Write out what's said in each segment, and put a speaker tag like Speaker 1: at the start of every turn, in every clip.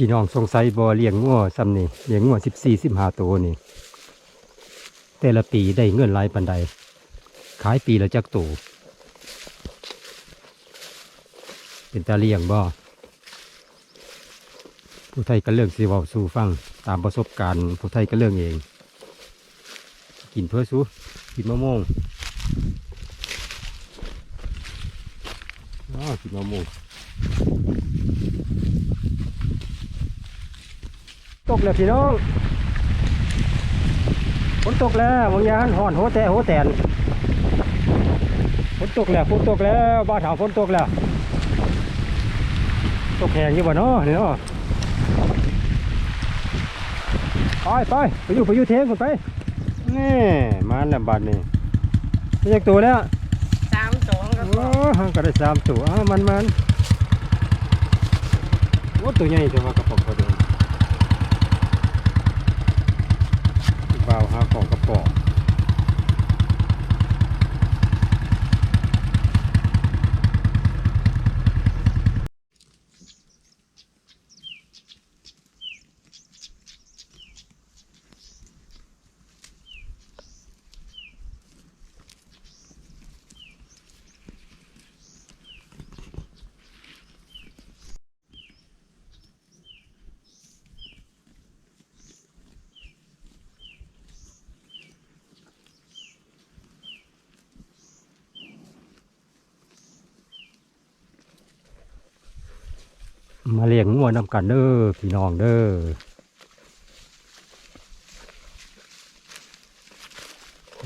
Speaker 1: พี่น้องสงสัยบ่เลี้ยงงัวซ้ำนี่เลี้ยงงัวสิบสี่สิบห้าตัวนี่ แต่ละปีได้เงินหลายปันใด ขายปีละจักตัวเป็นตาเลี้ยงบ่ผู้ไทยก็เรื่องสิวาสู่ฟังตามประสบการณ์ผู้ไทยก็เรื่องเอง กินเพื่อสู้กินมะม่วงอ๋อกินมะม่วง ตกแล้วพี่น้องฝนตกแล้วบางยานห่อนโหแต่โหแตนฝนตกแล้วฝนตกแล้วบ้านถาวฝนตกแล้ว ตกแหงอยู่บ่เนาะนี่เนาะไปไปไปอยู่ไปอยู่เทงกันไปนี่มาแล้วบัดนี้ไม่อยากตัวแล้ว
Speaker 2: สามสองครับ
Speaker 1: โอ้ก็ได้สามตัวอ้าวมันมันโอ้ตัวใหญ่ตัวว่ากระป๋องกระโดนเบาวหาของกระป๋อง มาเลี้ยงงัวนำกันเด้อพี่น้องเด้อ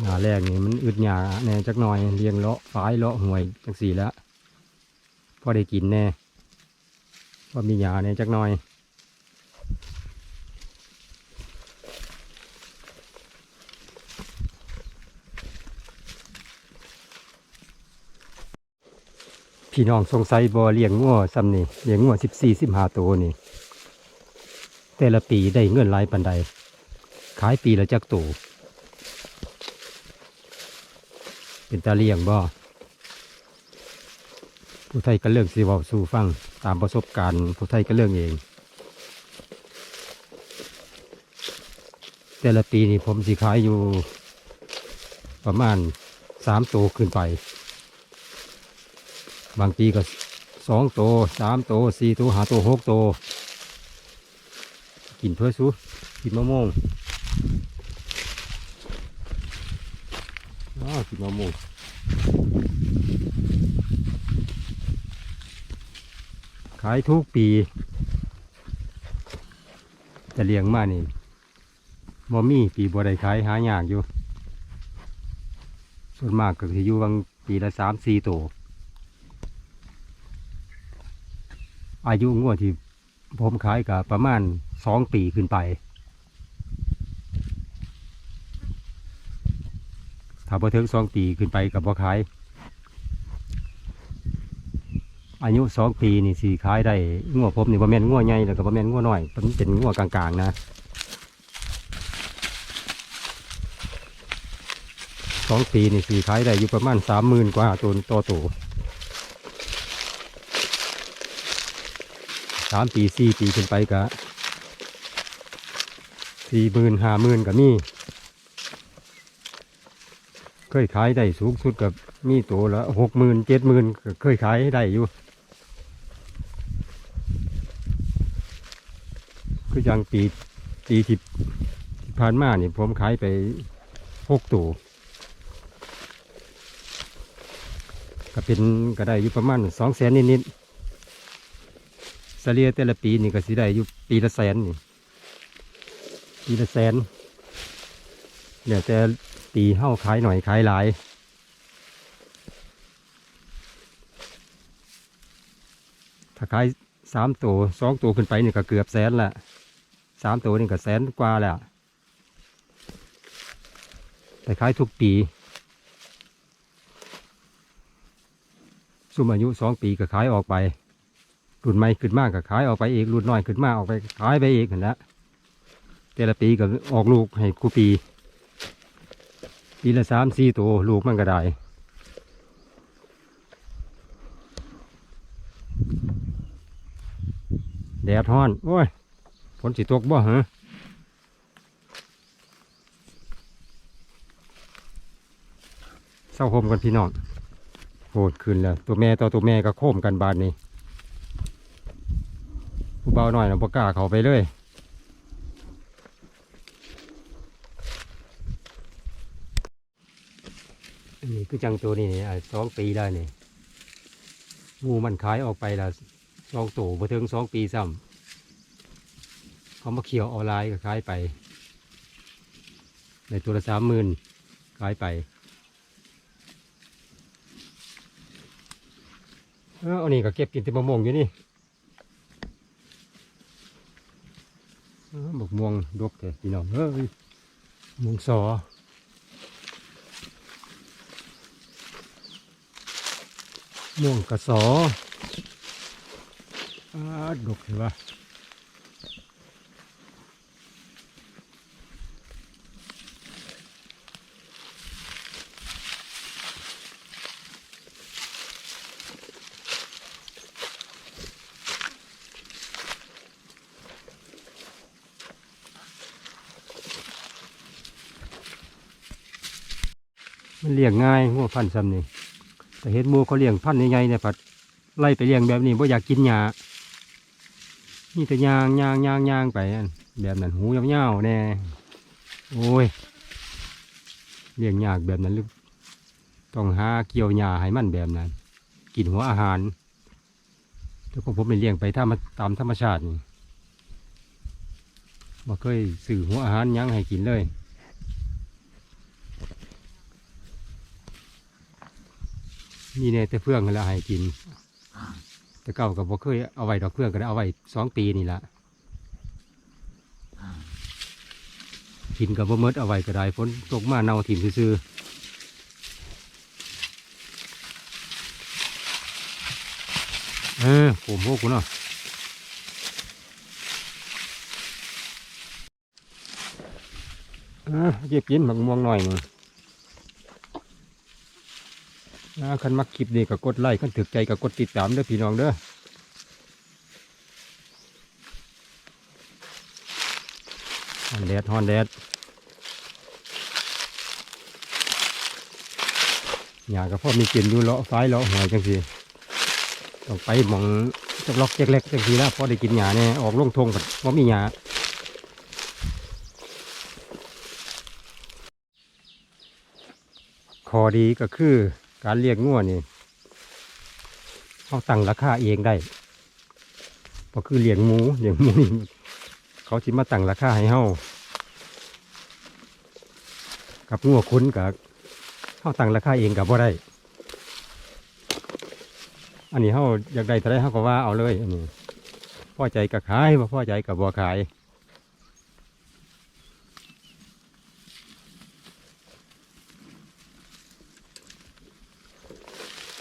Speaker 1: หนาแรกนี่มันอึดหยาแน่จักหน่อยเลี้ยงเลาะฝายเลาะห่วยจังสี่แล้วพอได้กินแน่พอมีหยาแน่จักหน่อย พี่น้องสงสัยบ่เลี้ยงงัวซ้ำนี่เลี้ยงงัวสิบสี่สิบห้าตัวนี่ แต่ละปีได้เงินหลายปันใด ขายปีละจักตัวเป็นตาเลี้ยงบ่ผู้ไทยก็เรื่องสิเว้าสู่ฟังตามประสบการณ์ผู้ไทยก็เรื่องเอง แต่ละปีนี่ผมสิขายอยู่ประมาณสามตัวขึ้นไป บางปีก็สองโตสามโตสี่โตห้าโตหกโต กินเพื่อสู้กินมะม่วงอ้ากินมะม่วงขายทุกปี จะเลี้ยงมานี่มอมี่ปีบัวได้ขายหายากอยู่ ส่วนมากก็คืออยู่บางปีละสามสี่โต อายุงวดที่ผมขายกับประมาณสองปีขึ้นไป ถ้าพอถึงสองปีขึ้นไปกับบ่ขาย อายุสองปีนี่สี่ขายได้งวดผมนี่บ่แม่นงวดใหญ่แล้วก็บ่แม่นงวดน้อยมันเป็นงวดกลางๆนะสองปีนี่สี่ขายได้อยู่ประมาณสามหมื่นกว่าตัวต่อตัว สามปีสี่ปีขึ้นไปก็สี่หมื่นห้าหมื่นก็มีเคยขายได้สูงสุดกับมีตัวละหกหมื่นเจ็ดหมื่นเคยขายได้อยู่ คืออย่างปีปีที่ผ่านมาเนี่ยผมขายไปหกตัวก็เป็นก็ได้อยู่ประมาณสองแสนนิดๆ เสลียแต่ละปีนี่ก็สิได้อยู่ปีละแสนนี่ปีละแสนเนี่ยแต่ปีเฮ้าขายหน่อยขายหลายถ้าขายสามตัวสองตัวขึ้นไปนี่ก็เกือบแสนละสามตัวนี่ก็แสนกว่าแหล้วแต่ขายทุกปีซุมอายุสองปีก็ขายออกไป รุ่นใหม่ขึ้นมากก็ขายออกไปอีกรุ่นน้อยขึ้นมากออกไปขายไปอีกเห็นละแต่ละปีก็ออกลูกให้กูปีปีละสามสี่ตัวลูกมันก็ได้แดดฮ้อนโอ้ยฝนสิตกบ่ฮะเศร้าโฮมกันพี่น้องโหดขึ้นแล้วตัวแม่ต่อตัวแม่ก็โค้มกันบานนี้ ผู้เบาหน่อยนะบ่กล้าเขาไปเลยอันนี้คือจังตัวนี้นี่สองปีได้นี่งูมันขายออกไปละสองตัวบ่ถึงสองปีซ้ำเขามาเขียวออนไลน์ก็ขายไป ในตัวละสามหมื่นขายไปเอออันนี้ก็เก็บกินที่มะม่วงอยู่นี่เออบัก ม่วงดกแต่พี่น้องเอ้ยม่วงสอม่วงกระสออดกเห็นปะ มันเลี้ยงง่ายงัวพันธุ์ซ้ำนี่แต่เห็นมูเขาเลี้ยงพันธุ์ใหญ่ๆเนี่ยผัดไล่ไปเลี้ยงแบบนี้บ่อยากกินหญ้านี่แต่ยางยางยางยางไปแบบนั้นหูยาวๆแน่โอ้ยเลี้ยงยากแบบนั้นหรือต้องหาเกี่ยวหญ้าให้มันแบบนั้น กินหัวอาหารแต่ของผมเป็นเลี้ยงไปถ้ามาตามธรรมชาตินี่บ่เคยสื่อหัวอาหารยังให้กินเลย มีแน่แต่เฟื่องนั่แหล้วให้กิน แต่เก่ากับบ่เคยเอาไว้ดอกเฟื่องก็ได้เอาไว้สองปีนี่ละกินกับบ่เมดเอาไว้ก็ได้ฝนตกมาเน่าถิ่มซื่อเออผมพวกกูเนาะเออเก็บกินหมักม่วงหน่อยหนึง นะคันมักคลิปนี้ก็กดไลค์คันถึกใจก็กดติดตามเด้อพี่น้องเด้อฮอนแดดฮอนแดดหยาก็พอมีกินอยู่เลาะฟ้ายเลาะหอยจังสิต้องไปมองจักล็อกจักเล็กจังสินะพอได้กินหยาเนี่ยออกลงทงกันว่ามีหยาข้อดีก็คือ การเลี้ยงงัวนี่เขาตั้งราคาเองได้เพราะคือเลี้ยงหมูเลี้ยงหมูนี่เขาสิมาตั้งราคาให้เฮากับงัวคุ้นกับเขาตั้งราคาเองกับบ่ได้ อันนี้เฮาอยากได้เท่าไรเฮาก็ว่าเอาเลยอันนี้พอใจกับขายบ่พอใจกับบ่ขาย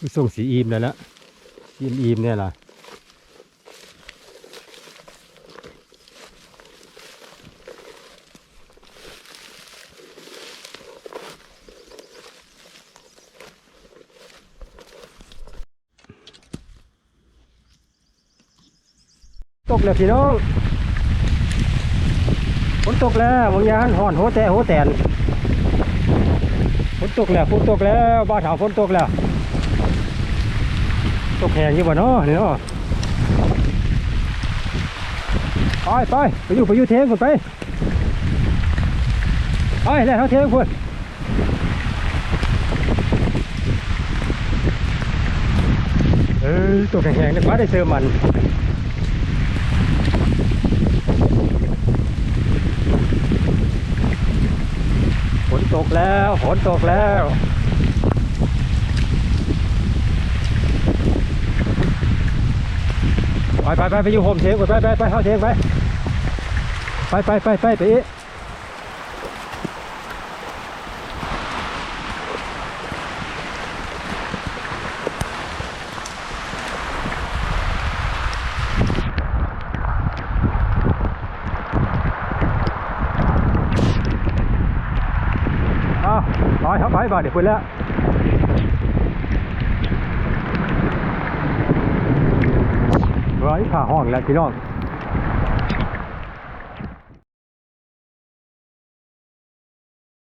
Speaker 1: คือส่งสีอีมแล้วละสีอีมเนี่ยล่ะตกแล้วพี่น้องฝนตกแล้วบางยานห่อนโหแต่โหแตนฝนตกแล้วฝนตกแล้วบ้านถาฝนตกแล้ว ตกแหงอยู่บ่เนาะนี่เนาะไปไปไปอยู่ไปอยู่เทงคนไปไปแล้วเขาเทงคนเอ้ยตกแหงๆนี่ฟ้าได้เจอมันฝนตกแล้วฝนตกแล้ว ไปไปไปไปอยู่โฮมเทงก่อนไปไปไปเข้าเทงไปไปไปไปไปไปเอาไปเข้าไปบ้าเดี๋ยวคุยแล้ว ไว้ผ่าห้องแล้วพี่น้อง